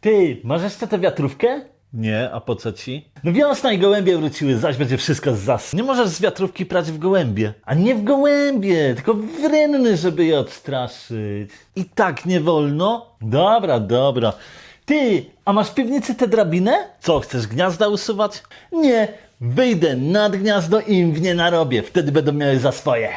Ty, masz jeszcze tę wiatrówkę? Nie, a po co ci? No wiosna i gołębie wróciły, zaś będzie wszystko z zas. Nie możesz z wiatrówki prać w gołębie. A nie w gołębie, tylko w rynny, żeby je odstraszyć. I tak nie wolno? Dobra, dobra. Ty, a masz w piwnicy tę drabinę? Co, chcesz gniazda usuwać? Nie, wyjdę nad gniazdo i im w nie narobię. Wtedy będą miały za swoje.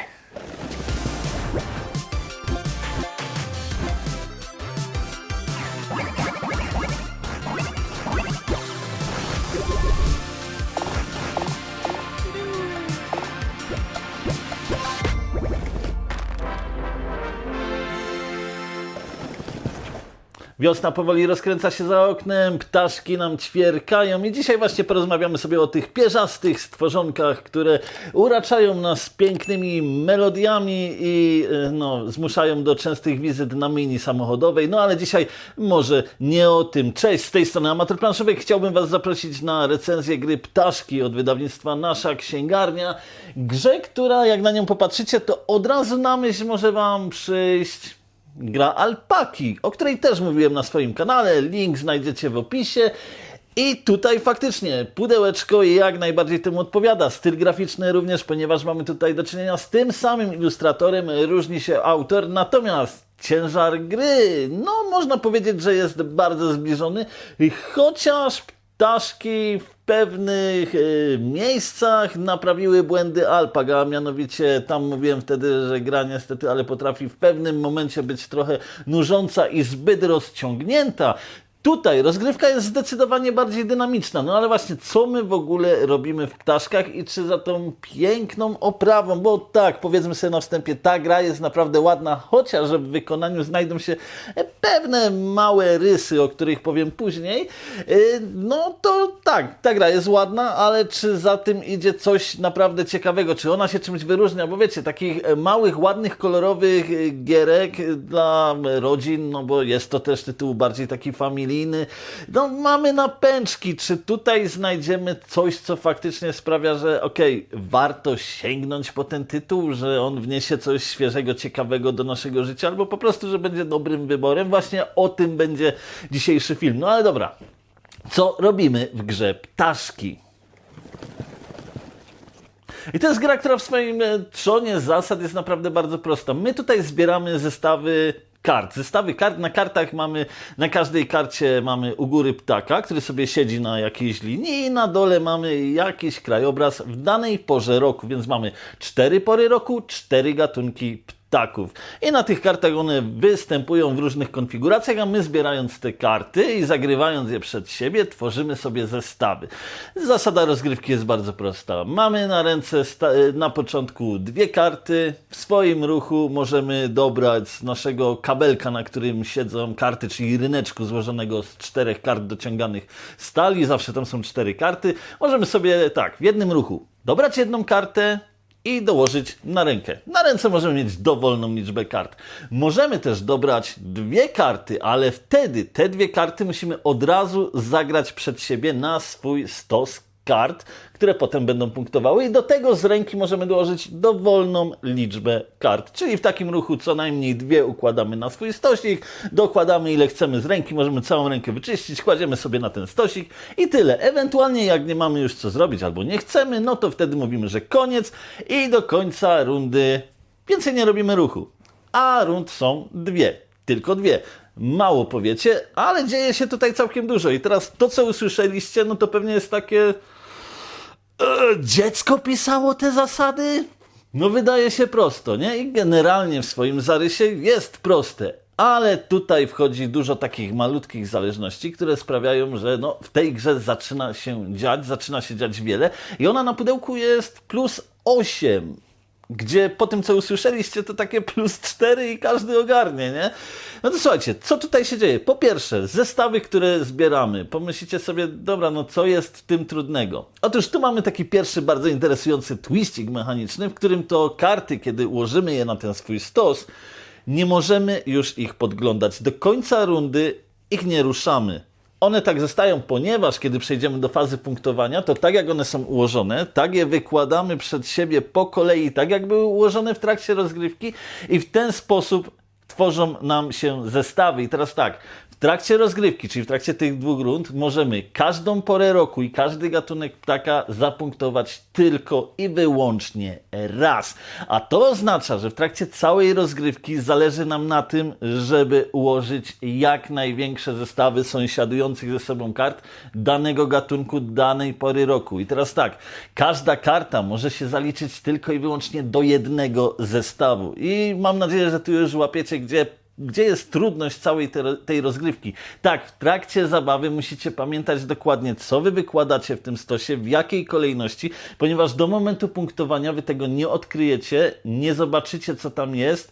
Wiosna powoli rozkręca się za oknem, ptaszki nam ćwierkają i dzisiaj właśnie porozmawiamy sobie o tych pierzastych stworzonkach, które uraczają nas pięknymi melodiami i e, no, zmuszają do częstych wizyt na mini samochodowej. No ale dzisiaj może nie o tym. Cześć, z tej strony Amator Planszowy. Chciałbym Was zaprosić na recenzję gry Ptaszki od wydawnictwa Nasza Księgarnia. Grze, która jak na nią popatrzycie, to od razu na myśl może Wam przyjść gra Alpaki, o której też mówiłem na swoim kanale. Link znajdziecie w opisie. I tutaj faktycznie pudełeczko jak najbardziej temu odpowiada. Styl graficzny również, ponieważ mamy tutaj do czynienia z tym samym ilustratorem, różni się autor, natomiast ciężar gry, no można powiedzieć, że jest bardzo zbliżony, chociaż ptaszki pewnych e, miejscach naprawiły błędy Alpaga, a mianowicie tam mówiłem wtedy, że gra niestety, ale potrafi w pewnym momencie być trochę nużąca i zbyt rozciągnięta. Tutaj rozgrywka jest zdecydowanie bardziej dynamiczna, no ale właśnie co my w ogóle robimy w ptaszkach i czy za tą piękną oprawą, bo tak, powiedzmy sobie na wstępie, ta gra jest naprawdę ładna, chociaż w wykonaniu znajdą się pewne małe rysy, o których powiem później, yy, no to tak, ta gra jest ładna, ale czy za tym idzie coś naprawdę ciekawego, czy ona się czymś wyróżnia, bo wiecie, takich małych, ładnych, kolorowych gierek dla rodzin, no bo jest to też tytuł bardziej taki familijny, no mamy napęczki, czy tutaj znajdziemy coś, co faktycznie sprawia, że okej, warto sięgnąć po ten tytuł, że on wniesie coś świeżego, ciekawego do naszego życia, albo po prostu, że będzie dobrym wyborem. Właśnie o tym będzie dzisiejszy film. No ale dobra, co robimy w grze Ptaszki? I to jest gra, która w swoim trzonie zasad jest naprawdę bardzo prosta. My tutaj zbieramy zestawy kart. Zestawy kart. Na kartach mamy, na każdej karcie mamy u góry ptaka, który sobie siedzi na jakiejś linii i na dole mamy jakiś krajobraz w danej porze roku, więc mamy cztery pory roku, cztery gatunki ptaków ptaków. I na tych kartach one występują w różnych konfiguracjach, a my zbierając te karty i zagrywając je przed siebie, tworzymy sobie zestawy. Zasada rozgrywki jest bardzo prosta. Mamy na ręce sta- na początku dwie karty. W swoim ruchu możemy dobrać z naszego kabelka, na którym siedzą karty, czyli ryneczku złożonego z czterech kart dociąganych stali. Zawsze tam są cztery karty. Możemy sobie tak, w jednym ruchu dobrać jedną kartę, i dołożyć na rękę. Na ręce możemy mieć dowolną liczbę kart. Możemy też dobrać dwie karty, ale wtedy te dwie karty musimy od razu zagrać przed siebie na swój stos kart, które potem będą punktowały i do tego z ręki możemy dołożyć dowolną liczbę kart. Czyli w takim ruchu co najmniej dwie układamy na swój stosik, dokładamy ile chcemy z ręki, możemy całą rękę wyczyścić, kładziemy sobie na ten stosik i tyle. Ewentualnie jak nie mamy już co zrobić albo nie chcemy, no to wtedy mówimy, że koniec i do końca rundy więcej nie robimy ruchu. A rund są dwie, tylko dwie. Mało powiecie, ale dzieje się tutaj całkiem dużo. I teraz to, co usłyszeliście, no to pewnie jest takie. E, dziecko pisało te zasady? No wydaje się prosto, nie? I generalnie w swoim zarysie jest proste. Ale tutaj wchodzi dużo takich malutkich zależności, które sprawiają, że no, w tej grze zaczyna się dziać, zaczyna się dziać wiele. I ona na pudełku jest plus 8 gdzie po tym, co usłyszeliście, to takie plus 4 i każdy ogarnie, nie? No to słuchajcie, co tutaj się dzieje? Po pierwsze, zestawy, które zbieramy. Pomyślicie sobie, dobra, no co jest w tym trudnego? Otóż tu mamy taki pierwszy bardzo interesujący twistik mechaniczny, w którym to karty, kiedy ułożymy je na ten swój stos, nie możemy już ich podglądać. Do końca rundy ich nie ruszamy. One tak zostają, ponieważ kiedy przejdziemy do fazy punktowania, to tak jak one są ułożone, tak je wykładamy przed siebie po kolei, tak jak były ułożone w trakcie rozgrywki i w ten sposób tworzą nam się zestawy. I teraz tak, trakcie rozgrywki, czyli w trakcie tych dwóch rund, możemy każdą porę roku i każdy gatunek ptaka zapunktować tylko i wyłącznie raz. A to oznacza, że w trakcie całej rozgrywki zależy nam na tym, żeby ułożyć jak największe zestawy sąsiadujących ze sobą kart danego gatunku danej pory roku. I teraz tak, każda karta może się zaliczyć tylko i wyłącznie do jednego zestawu. I mam nadzieję, że tu już łapiecie, gdzie gdzie jest trudność całej te, tej rozgrywki? Tak, w trakcie zabawy musicie pamiętać dokładnie, co wy wykładacie w tym stosie, w jakiej kolejności, ponieważ do momentu punktowania wy tego nie odkryjecie, nie zobaczycie, co tam jest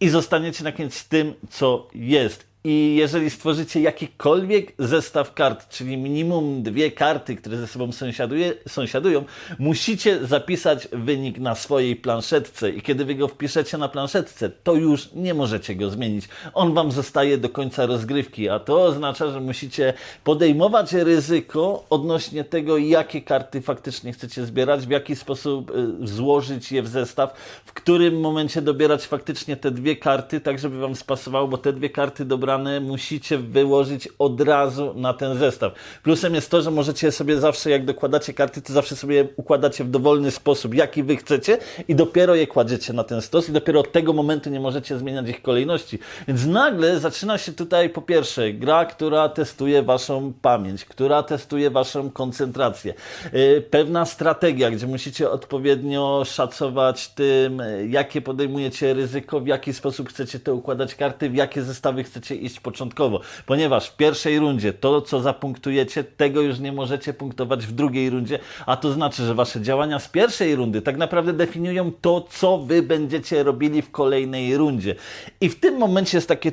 i zostaniecie na koniec z tym, co jest. I jeżeli stworzycie jakikolwiek zestaw kart, czyli minimum dwie karty, które ze sobą sąsiaduje, sąsiadują, musicie zapisać wynik na swojej planszetce. I kiedy wy go wpiszecie na planszetce, to już nie możecie go zmienić. On wam zostaje do końca rozgrywki, a to oznacza, że musicie podejmować ryzyko odnośnie tego, jakie karty faktycznie chcecie zbierać, w jaki sposób y, złożyć je w zestaw, w którym momencie dobierać faktycznie te dwie karty, tak żeby wam spasowało, bo te dwie karty dobrane musicie wyłożyć od razu na ten zestaw. Plusem jest to, że możecie sobie zawsze, jak dokładacie karty, to zawsze sobie układacie w dowolny sposób, jaki wy chcecie i dopiero je kładziecie na ten stos i dopiero od tego momentu nie możecie zmieniać ich kolejności. Więc nagle zaczyna się tutaj po pierwsze gra, która testuje waszą pamięć, która testuje waszą koncentrację. Yy, Pewna strategia, gdzie musicie odpowiednio szacować tym, yy, jakie podejmujecie ryzyko, w jaki sposób chcecie to układać karty, w jakie zestawy chcecie iść początkowo. Ponieważ w pierwszej rundzie to, co zapunktujecie, tego już nie możecie punktować w drugiej rundzie, a to znaczy, że wasze działania z pierwszej rundy tak naprawdę definiują to, co wy będziecie robili w kolejnej rundzie. I w tym momencie jest takie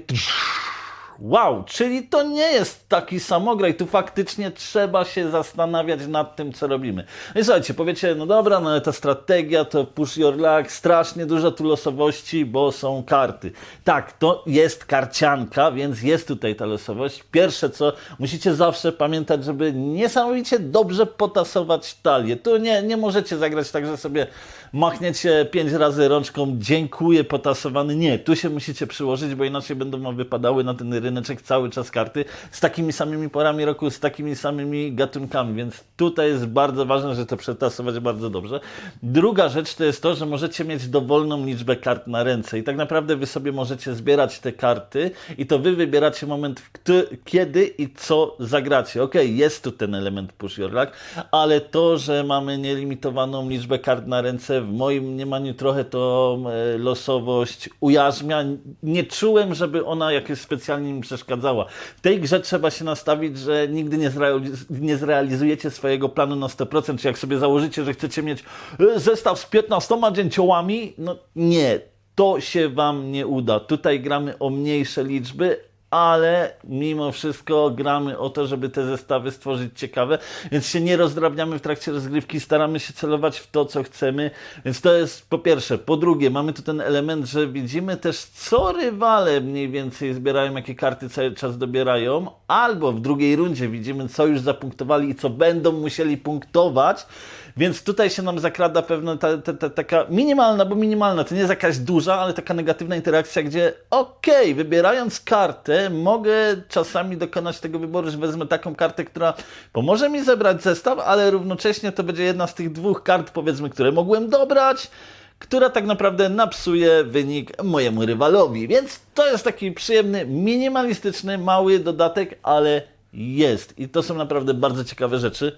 Wow, czyli to nie jest taki samograj, tu faktycznie trzeba się zastanawiać nad tym, co robimy. No i słuchajcie, powiecie, no dobra, no ale ta strategia to push your luck, strasznie dużo tu losowości, bo są karty. Tak, to jest karcianka, więc jest tutaj ta losowość. Pierwsze co, musicie zawsze pamiętać, żeby niesamowicie dobrze potasować talię. Tu nie, nie możecie zagrać tak, że sobie machniecie pięć razy rączką, dziękuję, potasowany. Nie, tu się musicie przyłożyć, bo inaczej będą wam wypadały na ten ryneczek cały czas karty z takimi samymi porami roku, z takimi samymi gatunkami, więc tutaj jest bardzo ważne, że to przetasować bardzo dobrze. Druga rzecz to jest to, że możecie mieć dowolną liczbę kart na ręce i tak naprawdę wy sobie możecie zbierać te karty i to wy wybieracie moment, kiedy i co zagracie. Ok, jest tu ten element push your luck, ale to, że mamy nielimitowaną liczbę kart na ręce, w moim mniemaniu trochę to e, losowość ujarzmia. Nie czułem, żeby ona jakoś specjalnie mi przeszkadzała. W tej grze trzeba się nastawić, że nigdy nie, zrealiz- nie zrealizujecie swojego planu na 100%. Czy jak sobie założycie, że chcecie mieć e, zestaw z 15 dzięciołami, no nie, to się Wam nie uda. Tutaj gramy o mniejsze liczby, ale mimo wszystko gramy o to, żeby te zestawy stworzyć ciekawe, więc się nie rozdrabniamy w trakcie rozgrywki, staramy się celować w to, co chcemy, więc to jest po pierwsze. Po drugie, mamy tu ten element, że widzimy też, co rywale mniej więcej zbierają, jakie karty cały czas dobierają, albo w drugiej rundzie widzimy, co już zapunktowali i co będą musieli punktować, więc tutaj się nam zakrada pewna ta, ta, ta, taka minimalna, bo minimalna, to nie jest jakaś duża, ale taka negatywna interakcja, gdzie okej, wybierając kartę, mogę czasami dokonać tego wyboru, że wezmę taką kartę, która pomoże mi zebrać zestaw, ale równocześnie to będzie jedna z tych dwóch kart, powiedzmy, które mogłem dobrać, która tak naprawdę napsuje wynik mojemu rywalowi. Więc to jest taki przyjemny, minimalistyczny, mały dodatek, ale jest. I to są naprawdę bardzo ciekawe rzeczy.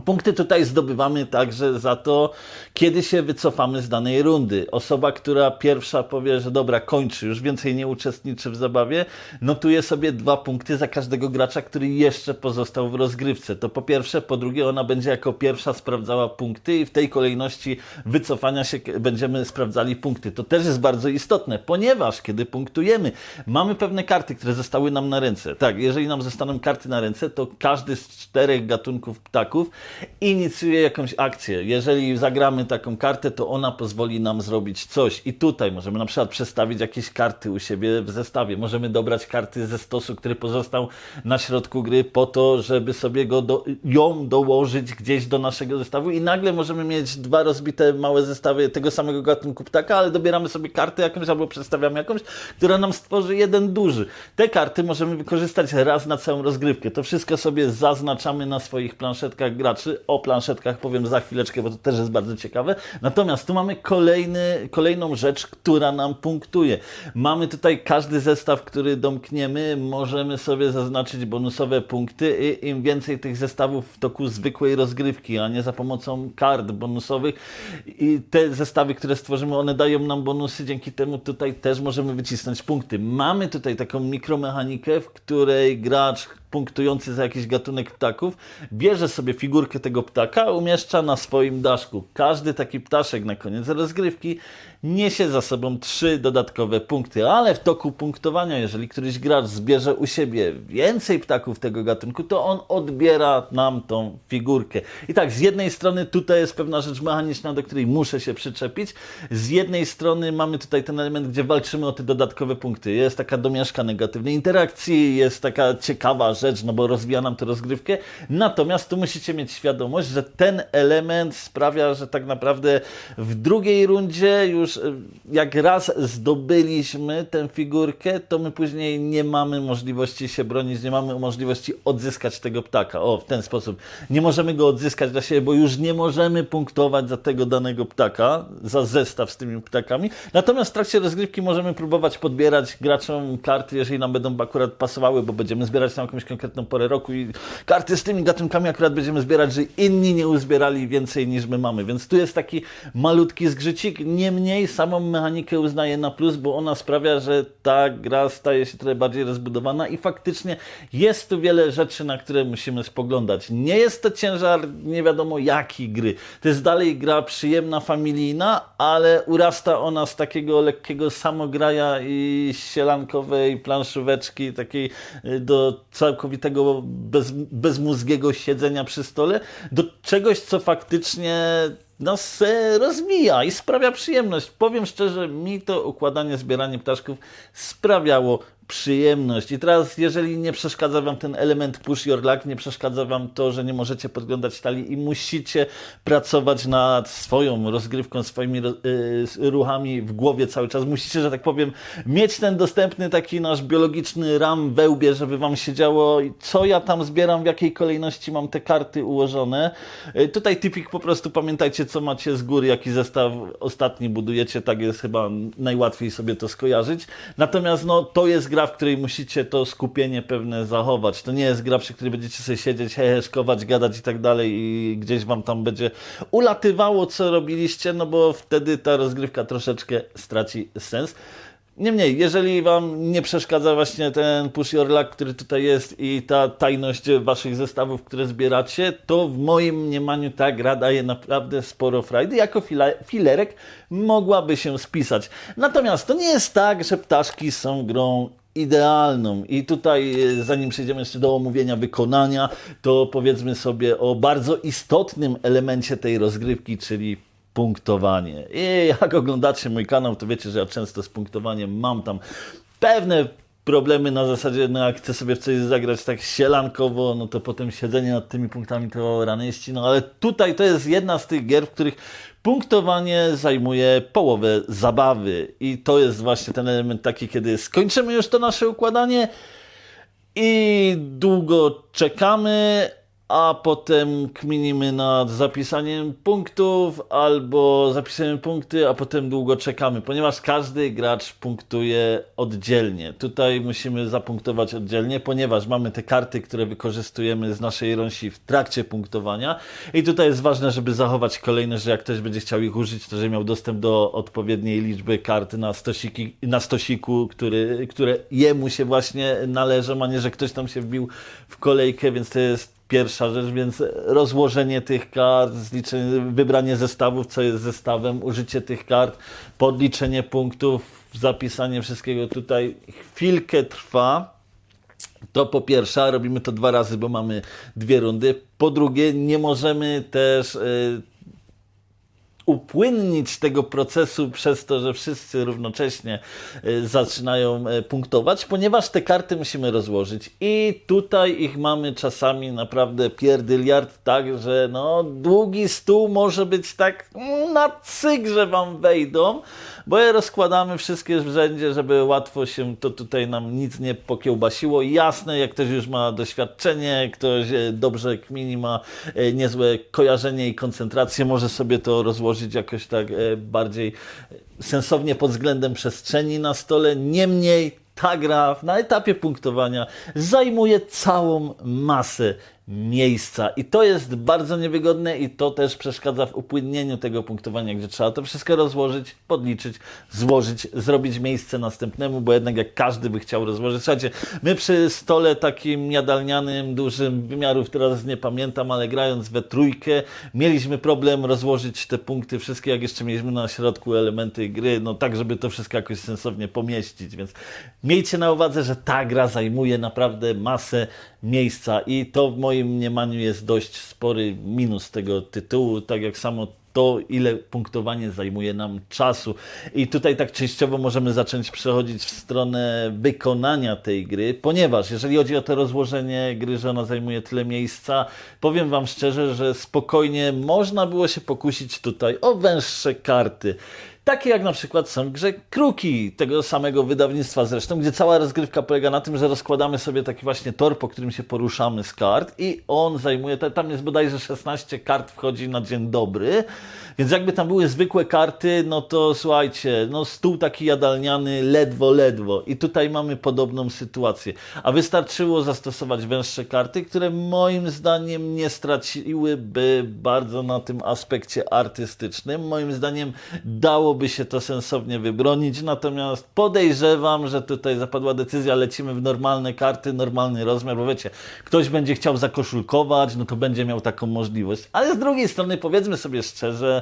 Punkty tutaj zdobywamy także za to, kiedy się wycofamy z danej rundy. Osoba, która pierwsza powie, że dobra, kończy, już więcej nie uczestniczy w zabawie, notuje sobie dwa punkty za każdego gracza, który jeszcze pozostał w rozgrywce. To po pierwsze, po drugie, ona będzie jako pierwsza sprawdzała punkty i w tej kolejności wycofania się będziemy sprawdzali punkty. To też jest bardzo istotne, ponieważ kiedy punktujemy, mamy pewne karty, które zostały nam na ręce. Tak, jeżeli nam zostaną karty na ręce, to każdy z czterech gatunków ptaków inicjuje jakąś akcję. Jeżeli zagramy taką kartę, to ona pozwoli nam zrobić coś. I tutaj możemy na przykład przestawić jakieś karty u siebie w zestawie. Możemy dobrać karty ze stosu, który pozostał na środku gry po to, żeby sobie go do, ją dołożyć gdzieś do naszego zestawu i nagle możemy mieć dwa rozbite małe zestawy tego samego gatunku ptaka, ale dobieramy sobie kartę jakąś albo przedstawiamy jakąś, która nam stworzy jeden duży. Te karty możemy wykorzystać raz na całą rozgrywkę. To wszystko sobie zaznaczamy na swoich planszetkach graczy. O planszetkach powiem za chwileczkę, bo to też jest bardzo ciekawe. Natomiast tu mamy kolejny, kolejną rzecz, która nam punktuje. Mamy tutaj każdy zestaw, który domkniemy, możemy sobie zaznaczyć bonusowe punkty i im więcej tych zestawów w toku zwykłej rozgrywki, a nie za pomocą kart bonusowych i te zestawy, które stworzymy, one dają nam bonusy, dzięki temu tutaj też możemy wycisnąć punkty. Mamy tutaj taką mikromechanikę, w której gracz punktujący za jakiś gatunek ptaków, bierze sobie figurkę tego ptaka, umieszcza na swoim daszku. Każdy taki ptaszek na koniec rozgrywki niesie za sobą trzy dodatkowe punkty, ale w toku punktowania, jeżeli któryś gracz zbierze u siebie więcej ptaków tego gatunku, to on odbiera nam tą figurkę. I tak, z jednej strony tutaj jest pewna rzecz mechaniczna, do której muszę się przyczepić. Z jednej strony mamy tutaj ten element, gdzie walczymy o te dodatkowe punkty. Jest taka domieszka negatywnej interakcji, jest taka ciekawa rzecz, no bo rozwija nam tę rozgrywkę. Natomiast tu musicie mieć świadomość, że ten element sprawia, że tak naprawdę w drugiej rundzie już y, jak raz zdobyliśmy tę figurkę, to my później nie mamy możliwości się bronić, nie mamy możliwości odzyskać tego ptaka. O, w ten sposób. Nie możemy go odzyskać dla siebie, bo już nie możemy punktować za tego danego ptaka, za zestaw z tymi ptakami. Natomiast w trakcie rozgrywki możemy próbować podbierać graczom karty, jeżeli nam będą akurat pasowały, bo będziemy zbierać na jakąś konkretną porę roku i karty z tymi gatunkami akurat będziemy zbierać, że inni nie uzbierali więcej niż my mamy. Więc tu jest taki malutki zgrzycik. Niemniej samą mechanikę uznaję na plus, bo ona sprawia, że ta gra staje się trochę bardziej rozbudowana i faktycznie jest tu wiele rzeczy, na które musimy spoglądać. Nie jest to ciężar nie wiadomo jaki gry. To jest dalej gra przyjemna, familijna, ale urasta ona z takiego lekkiego samograja i sielankowej planszóweczki, takiej y, do całkowitego bez, bezmózgiego siedzenia przy stole, do czegoś, co faktycznie nas e, rozwija i sprawia przyjemność. Powiem szczerze, mi to układanie, zbieranie ptaszków sprawiało przyjemność. I teraz, jeżeli nie przeszkadza Wam ten element push your luck, nie przeszkadza Wam to, że nie możecie podglądać talii i musicie pracować nad swoją rozgrywką, swoimi y, ruchami w głowie cały czas. Musicie, że tak powiem, mieć ten dostępny taki nasz biologiczny ram we łbie, żeby Wam się działo, co ja tam zbieram, w jakiej kolejności mam te karty ułożone. Y, Tutaj typik po prostu pamiętajcie, co macie z góry, jaki zestaw ostatni budujecie, tak jest chyba najłatwiej sobie to skojarzyć. Natomiast no, to jest gra, w której musicie to skupienie pewne zachować. To nie jest gra, przy której będziecie sobie siedzieć, heheszkować, gadać i tak dalej i gdzieś wam tam będzie ulatywało, co robiliście, no bo wtedy ta rozgrywka troszeczkę straci sens. Niemniej, jeżeli Wam nie przeszkadza właśnie ten push your luck, który tutaj jest i ta tajność Waszych zestawów, które zbieracie, to w moim mniemaniu ta gra daje naprawdę sporo frajdy. Jako fila- filerek mogłaby się spisać. Natomiast to nie jest tak, że ptaszki są grą idealną. I tutaj, e, zanim przejdziemy jeszcze do omówienia wykonania, to powiedzmy sobie o bardzo istotnym elemencie tej rozgrywki, czyli punktowanie. I jak oglądacie mój kanał, to wiecie, że ja często z punktowaniem mam tam pewne problemy na zasadzie, no jak chcę sobie w coś zagrać tak sielankowo, no to potem siedzenie nad tymi punktami to raneści, no ale tutaj to jest jedna z tych gier, w których punktowanie zajmuje połowę zabawy i to jest właśnie ten element taki, kiedy skończymy już to nasze układanie i długo czekamy, a potem kminimy nad zapisaniem punktów albo zapisujemy punkty, a potem długo czekamy, ponieważ każdy gracz punktuje oddzielnie. Tutaj musimy zapunktować oddzielnie, ponieważ mamy te karty, które wykorzystujemy z naszej rąsi w trakcie punktowania i tutaj jest ważne, żeby zachować kolejność, że jak ktoś będzie chciał ich użyć, to żeby miał dostęp do odpowiedniej liczby kart na, stosiki, na stosiku, który, które jemu się właśnie należą, a nie, że ktoś tam się wbił w kolejkę, więc to jest pierwsza rzecz, więc rozłożenie tych kart, zliczenie, wybranie zestawów, co jest zestawem, użycie tych kart, podliczenie punktów, zapisanie wszystkiego tutaj chwilkę trwa. To po pierwsze, robimy to dwa razy, bo mamy dwie rundy. Po drugie, nie możemy też y, upłynnić tego procesu przez to, że wszyscy równocześnie y, zaczynają y, punktować, ponieważ te karty musimy rozłożyć i tutaj ich mamy czasami naprawdę pierdyliard, tak, że no długi stół może być tak mm, na cyk, że wam wejdą, bo je rozkładamy wszystkie w rzędzie, żeby łatwo się to tutaj nam nic nie pokiełbasiło. Jasne, jak ktoś już ma doświadczenie, ktoś e, dobrze kmini, ma e, niezłe kojarzenie i koncentrację, może sobie to rozłożyć jakoś tak e, bardziej sensownie pod względem przestrzeni na stole. Niemniej ta gra na etapie punktowania zajmuje całą masę miejsca i to jest bardzo niewygodne i to też przeszkadza w upłynnieniu tego punktowania, gdzie trzeba to wszystko rozłożyć, podliczyć, złożyć, zrobić miejsce następnemu, bo jednak jak każdy by chciał rozłożyć. Słuchajcie, my przy stole takim jadalnianym, dużym wymiarów teraz nie pamiętam, ale grając we trójkę, mieliśmy problem rozłożyć te punkty wszystkie, jak jeszcze mieliśmy na środku elementy gry, no tak, żeby to wszystko jakoś sensownie pomieścić, więc miejcie na uwadze, że ta gra zajmuje naprawdę masę miejsca i to w moim mniemaniu jest dość spory minus tego tytułu, tak jak samo to, ile punktowanie zajmuje nam czasu. I tutaj tak częściowo możemy zacząć przechodzić w stronę wykonania tej gry, ponieważ jeżeli chodzi o to rozłożenie gry, że ona zajmuje tyle miejsca, powiem Wam szczerze, że spokojnie można było się pokusić tutaj o węższe karty. Takie jak na przykład są grze Kruki, tego samego wydawnictwa zresztą, gdzie cała rozgrywka polega na tym, że rozkładamy sobie taki właśnie tor, po którym się poruszamy z kart i on zajmuje, tam jest bodajże 16 kart wchodzi na dzień dobry, więc jakby tam były zwykłe karty, no to słuchajcie, no stół taki jadalniany ledwo, ledwo. I tutaj mamy podobną sytuację, a wystarczyło zastosować węższe karty, które moim zdaniem nie straciłyby bardzo na tym aspekcie artystycznym, moim zdaniem dałoby się to sensownie wybronić, natomiast podejrzewam, że tutaj zapadła decyzja, lecimy w normalne karty, normalny rozmiar, bo wiecie, ktoś będzie chciał zakoszulkować, no to będzie miał taką możliwość, ale z drugiej strony powiedzmy sobie szczerze,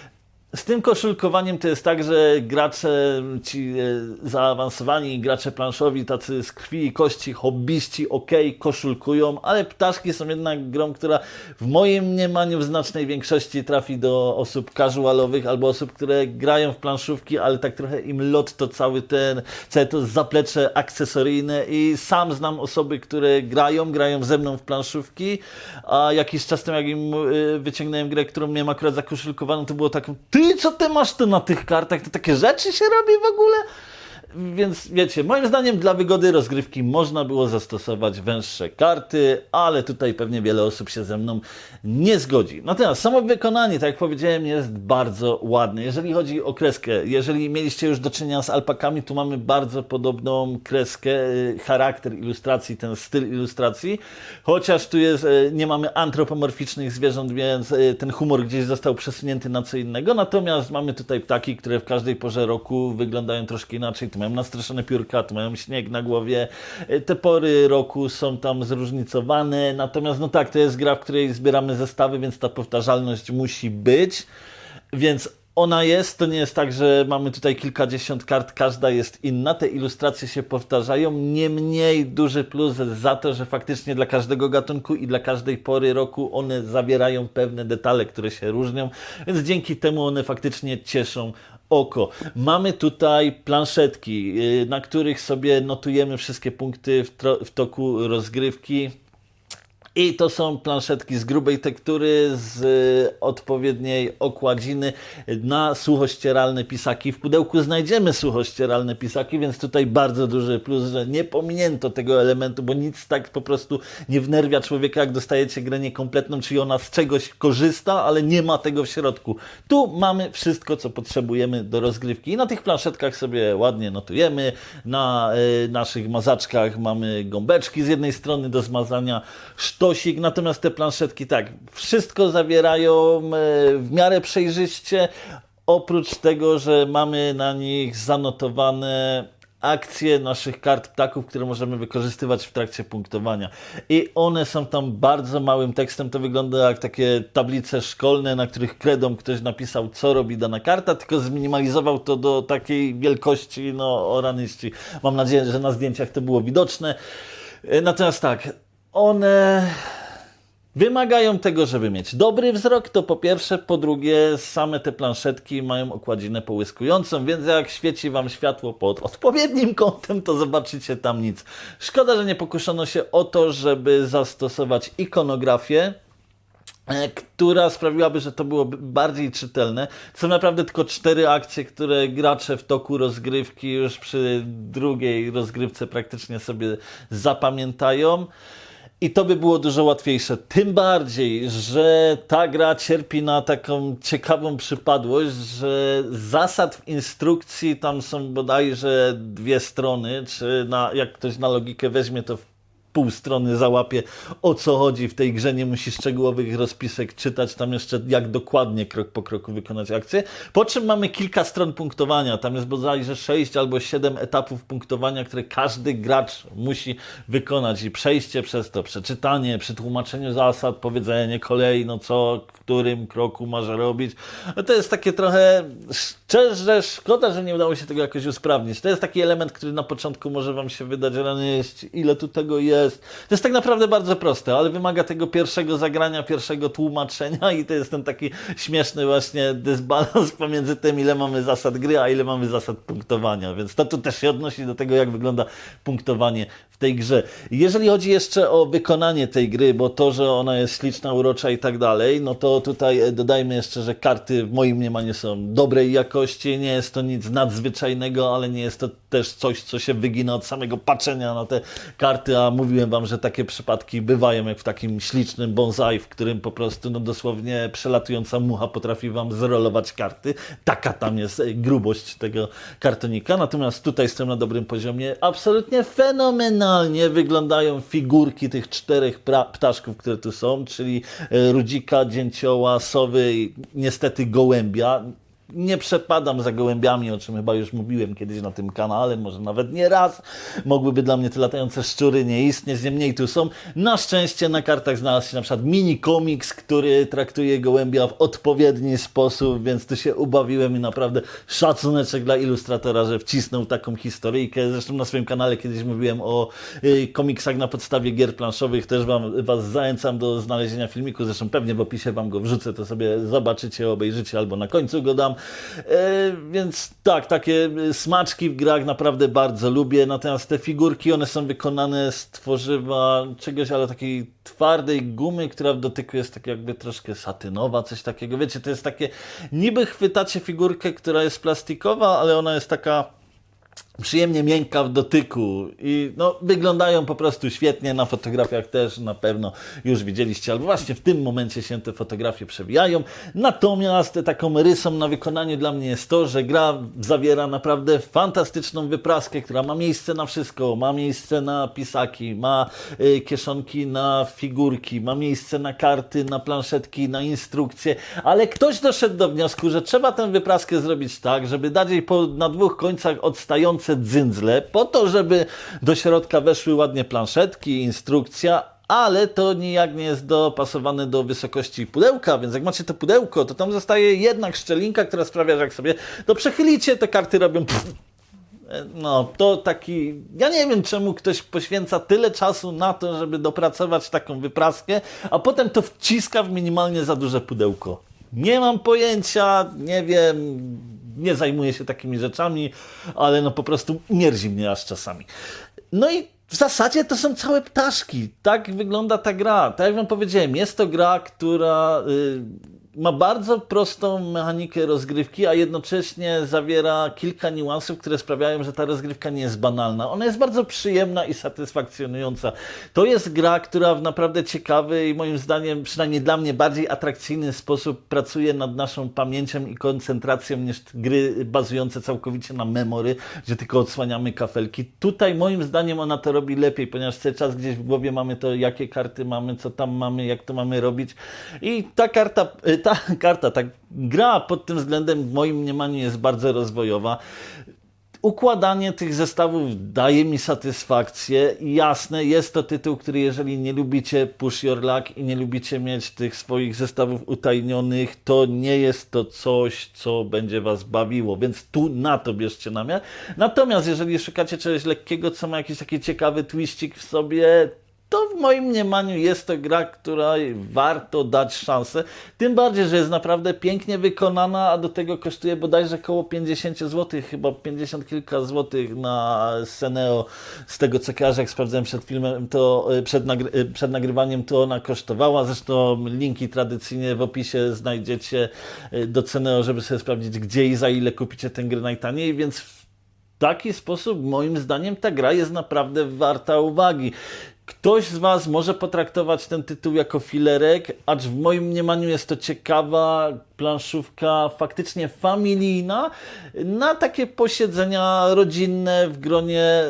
z tym koszulkowaniem to jest tak, że gracze ci e, zaawansowani, gracze planszowi, tacy z krwi i kości, hobbyści, ok, koszulkują, ale ptaszki są jednak grą, która w moim mniemaniu w znacznej większości trafi do osób casualowych albo osób, które grają w planszówki, ale tak trochę im lot to cały ten, całe to zaplecze akcesoryjne i sam znam osoby, które grają, grają ze mną w planszówki, a jakiś czas temu jak im y, wyciągnąłem grę, którą miałem akurat zakoszulkowaną, to było tak, ty co ty masz tu na tych kartach, to takie rzeczy się robi w ogóle? Więc wiecie, moim zdaniem dla wygody rozgrywki można było zastosować węższe karty, ale tutaj pewnie wiele osób się ze mną nie zgodzi. Natomiast samo wykonanie, tak jak powiedziałem, jest bardzo ładne. Jeżeli chodzi o kreskę, jeżeli mieliście już do czynienia z alpakami, tu mamy bardzo podobną kreskę, y, charakter ilustracji, ten styl ilustracji, chociaż tu jest, y, nie mamy antropomorficznych zwierząt, więc y, ten humor gdzieś został przesunięty na co innego. Natomiast mamy tutaj ptaki, które w każdej porze roku wyglądają troszkę inaczej. Tu mają nastraszone piórka, tu mają śnieg na głowie. Y, Te pory roku są tam zróżnicowane. Natomiast no tak, to jest gra, w której zbieramy zestawy, więc ta powtarzalność musi być. Więc ona jest, to nie jest tak, że mamy tutaj kilkadziesiąt kart, każda jest inna, te ilustracje się powtarzają, niemniej duży plus za to, że faktycznie dla każdego gatunku i dla każdej pory roku one zawierają pewne detale, które się różnią, więc dzięki temu one faktycznie cieszą oko. Mamy tutaj planszetki, yy, na których sobie notujemy wszystkie punkty w, w toku rozgrywki. I to są planszetki z grubej tektury, z y, odpowiedniej okładziny na suchościeralne pisaki. W pudełku znajdziemy suchościeralne pisaki, więc tutaj bardzo duży plus, że nie pominięto tego elementu, bo nic tak po prostu nie wnerwia człowieka, jak dostajecie grę niekompletną, czyli ona z czegoś korzysta, ale nie ma tego w środku. Tu mamy wszystko, co potrzebujemy do rozgrywki. I na tych planszetkach sobie ładnie notujemy. Na y, naszych mazaczkach mamy gąbeczki z jednej strony do zmazania, sztosik, natomiast te planszetki tak, wszystko zawierają e, w miarę przejrzyście, oprócz tego, że mamy na nich zanotowane akcje naszych kart ptaków, które możemy wykorzystywać w trakcie punktowania. I one są tam bardzo małym tekstem, to wygląda jak takie tablice szkolne, na których kredą ktoś napisał, co robi dana karta, tylko zminimalizował to do takiej wielkości, no o ranyści. Mam nadzieję, że na zdjęciach to było widoczne. E, Natomiast tak, one wymagają tego, żeby mieć dobry wzrok, to po pierwsze, po drugie, same te planszetki mają okładzinę połyskującą, więc jak świeci Wam światło pod odpowiednim kątem, to zobaczycie tam nic. Szkoda, że nie pokuszono się o to, żeby zastosować ikonografię, e, która sprawiłaby, że to byłoby bardziej czytelne. Są naprawdę tylko cztery akcje, które gracze w toku rozgrywki już przy drugiej rozgrywce praktycznie sobie zapamiętają. I to by było dużo łatwiejsze. Tym bardziej, że ta gra cierpi na taką ciekawą przypadłość, że zasad w instrukcji tam są bodajże dwie strony, czy na, jak ktoś na logikę weźmie, to w pół strony załapie o co chodzi w tej grze, nie musi szczegółowych rozpisek czytać, tam jeszcze jak dokładnie krok po kroku wykonać akcję. Po czym mamy kilka stron punktowania, tam jest bodajże 6 albo 7 etapów punktowania, które każdy gracz musi wykonać i przejście przez to, przeczytanie, przetłumaczenie zasad, powiedzenie kolei, no co, w którym kroku masz robić. No to jest takie trochę, szczerze, szkoda, że nie udało się tego jakoś usprawnić. To jest taki element, który na początku może wam się wydać, że no jest, ile tu tego jest. To jest tak naprawdę bardzo proste, ale wymaga tego pierwszego zagrania, pierwszego tłumaczenia i to jest ten taki śmieszny właśnie dysbalans pomiędzy tym, ile mamy zasad gry, a ile mamy zasad punktowania. Więc to tu też się odnosi do tego, jak wygląda punktowanie w tej grze. Jeżeli chodzi jeszcze o wykonanie tej gry, bo to, że ona jest śliczna, urocza i tak dalej, no to tutaj e, dodajmy jeszcze, że karty w moim mniemaniu są dobrej jakości, nie jest to nic nadzwyczajnego, ale nie jest to też coś, co się wygina od samego patrzenia na te karty, a mówiłem wam, że takie przypadki bywają, jak w takim ślicznym bonsai, w którym po prostu no dosłownie przelatująca mucha potrafi wam zrolować karty. Taka tam jest e, grubość tego kartonika, natomiast tutaj jestem na dobrym poziomie. Absolutnie fenomenalnie wyglądają figurki tych czterech ptaszków, które tu są, czyli e, rudzika, dzięcioła, sowy i niestety gołębia. Nie przepadam za gołębiami, o czym chyba już mówiłem kiedyś na tym kanale, może nawet nie raz. Mogłyby dla mnie te latające szczury nie istnieć, niemniej tu są. Na szczęście na kartach znalazł się na przykład mini komiks, który traktuje gołębia w odpowiedni sposób, więc tu się ubawiłem i naprawdę szacuneczek dla ilustratora, że wcisnął taką historyjkę. Zresztą na swoim kanale kiedyś mówiłem o y, komiksach na podstawie gier planszowych, też wam, Was zachęcam do znalezienia filmiku, zresztą pewnie w opisie Wam go wrzucę, to sobie zobaczycie, obejrzycie albo na końcu go dam. E, więc tak, takie smaczki w grach naprawdę bardzo lubię, natomiast te figurki, one są wykonane z tworzywa czegoś, ale takiej twardej gumy, która w dotyku jest tak jakby troszkę satynowa, coś takiego. Wiecie, to jest takie, niby chwytacie figurkę, która jest plastikowa, ale ona jest taka przyjemnie miękka w dotyku i no, wyglądają po prostu świetnie na fotografiach też na pewno już widzieliście, albo właśnie w tym momencie się te fotografie przewijają. Natomiast taką rysą na wykonaniu dla mnie jest to, że gra zawiera naprawdę fantastyczną wypraskę, która ma miejsce na wszystko, ma miejsce na pisaki, ma y, kieszonki na figurki, ma miejsce na karty, na planszetki, na instrukcje, ale ktoś doszedł do wniosku, że trzeba tę wypraskę zrobić tak, żeby dać jej po, na dwóch końcach odstające dzyndzle, po to, żeby do środka weszły ładnie planszetki, instrukcja, ale to nijak nie jest dopasowane do wysokości pudełka, więc jak macie to pudełko, to tam zostaje jednak szczelinka, która sprawia, że jak sobie to przechylicie, te karty robią pff, no, to taki. Ja nie wiem, czemu ktoś poświęca tyle czasu na to, żeby dopracować taką wypraskę, a potem to wciska w minimalnie za duże pudełko. Nie mam pojęcia, nie wiem, nie zajmuję się takimi rzeczami, ale no po prostu mierzi mnie aż czasami. No i w zasadzie to są całe ptaszki. Tak wygląda ta gra. Tak jak wam powiedziałem, jest to gra, która y, ma bardzo prostą mechanikę rozgrywki, a jednocześnie zawiera kilka niuansów, które sprawiają, że ta rozgrywka nie jest banalna. Ona jest bardzo przyjemna i satysfakcjonująca. To jest gra, która w naprawdę ciekawy i moim zdaniem, przynajmniej dla mnie, bardziej atrakcyjny sposób pracuje nad naszą pamięcią i koncentracją niż gry bazujące całkowicie na memory, gdzie tylko odsłaniamy kafelki. Tutaj moim zdaniem ona to robi lepiej, ponieważ cały czas gdzieś w głowie mamy to, jakie karty mamy, co tam mamy, jak to mamy robić. I ta karta, y, ta karta, ta gra pod tym względem w moim mniemaniu jest bardzo rozwojowa. układanie tych zestawów daje mi satysfakcję. Jasne, jest to tytuł, który jeżeli nie lubicie push your luck i nie lubicie mieć tych swoich zestawów utajnionych, to nie jest to coś, co będzie was bawiło, więc tu na to bierzcie namiar. Natomiast jeżeli szukacie czegoś lekkiego, co ma jakiś taki ciekawy twistik w sobie, to w moim mniemaniu jest to gra, której warto dać szansę. Tym bardziej, że jest naprawdę pięknie wykonana, a do tego kosztuje bodajże około 50 zł, chyba 50 kilka złotych na Seneo. Z tego co kojarzę, jak sprawdzałem przed filmem, to y, przed, nagry- y, przed nagrywaniem, to ona kosztowała. Zresztą linki tradycyjnie w opisie znajdziecie y, do Ceneo, żeby sobie sprawdzić, gdzie i za ile kupicie tę grę najtaniej, więc w taki sposób, moim zdaniem, ta gra jest naprawdę warta uwagi. Ktoś z Was może potraktować ten tytuł jako filerek, acz w moim mniemaniu jest to ciekawa planszówka, faktycznie familijna, na takie posiedzenia rodzinne w gronie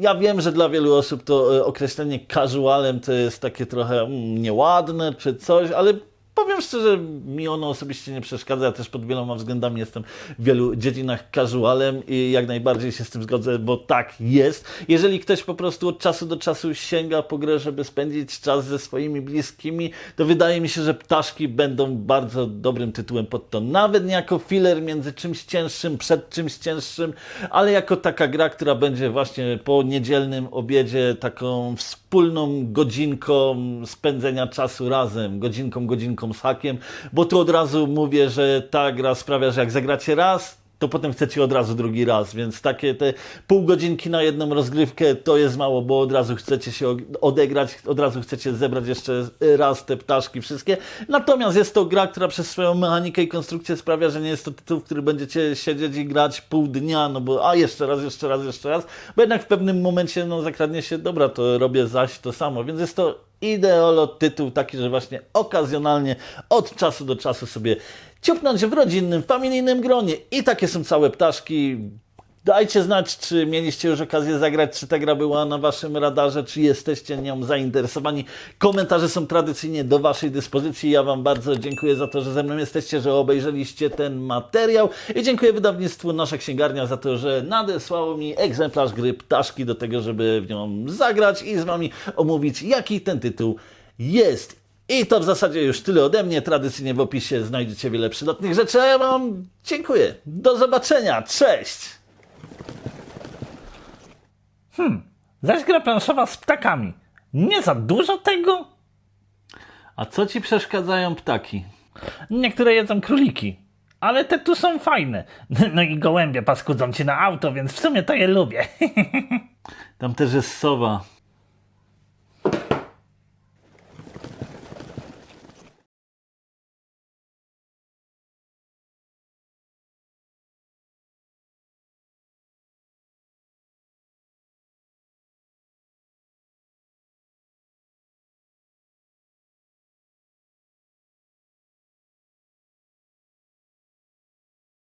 ja wiem, że dla wielu osób to e, określenie casualem to jest takie trochę mm, nieładne czy coś, ale powiem szczerze, mi ono osobiście nie przeszkadza. Ja też pod wieloma względami jestem w wielu dziedzinach casualem i jak najbardziej się z tym zgodzę, bo tak jest. Jeżeli ktoś po prostu od czasu do czasu sięga po grę, żeby spędzić czas ze swoimi bliskimi, to wydaje mi się, że Ptaszki będą bardzo dobrym tytułem pod to. Nawet nie jako filler między czymś cięższym, przed czymś cięższym, ale jako taka gra, która będzie właśnie po niedzielnym obiedzie taką wspólną godzinką spędzenia czasu razem, godzinką, godzinką z hakiem, bo tu od razu mówię, że ta gra sprawia, że jak zagracie raz, to potem chcecie od razu drugi raz, więc takie te pół godzinki na jedną rozgrywkę to jest mało, bo od razu chcecie się odegrać, od razu chcecie zebrać jeszcze raz te ptaszki wszystkie. Natomiast jest to gra, która przez swoją mechanikę i konstrukcję sprawia, że nie jest to tytuł, w który będziecie siedzieć i grać pół dnia, no bo a jeszcze raz, jeszcze raz, jeszcze raz, bo jednak w pewnym momencie no zakradnie się, dobra, to robię zaś to samo, więc jest to ideolo tytuł taki, że właśnie okazjonalnie od czasu do czasu sobie ciupnąć w rodzinnym, familijnym gronie. I takie są całe ptaszki. Dajcie znać, czy mieliście już okazję zagrać, czy ta gra była na waszym radarze, czy jesteście nią zainteresowani. Komentarze są tradycyjnie do waszej dyspozycji. Ja wam bardzo dziękuję za to, że ze mną jesteście, że obejrzeliście ten materiał i dziękuję wydawnictwu Nasza Księgarnia za to, że nadesłało mi egzemplarz gry Ptaszki do tego, żeby w nią zagrać i z wami omówić, jaki ten tytuł jest. I to w zasadzie już tyle ode mnie. Tradycyjnie w opisie znajdziecie wiele przydatnych rzeczy. A ja Wam dziękuję. Do zobaczenia. Cześć! Zaś gra planszowa z ptakami. Nie za dużo tego? A co ci przeszkadzają ptaki? Niektóre jedzą króliki. Ale te tu są fajne. No i gołębie paskudzą ci na auto, więc w sumie to je lubię. Tam też jest sowa.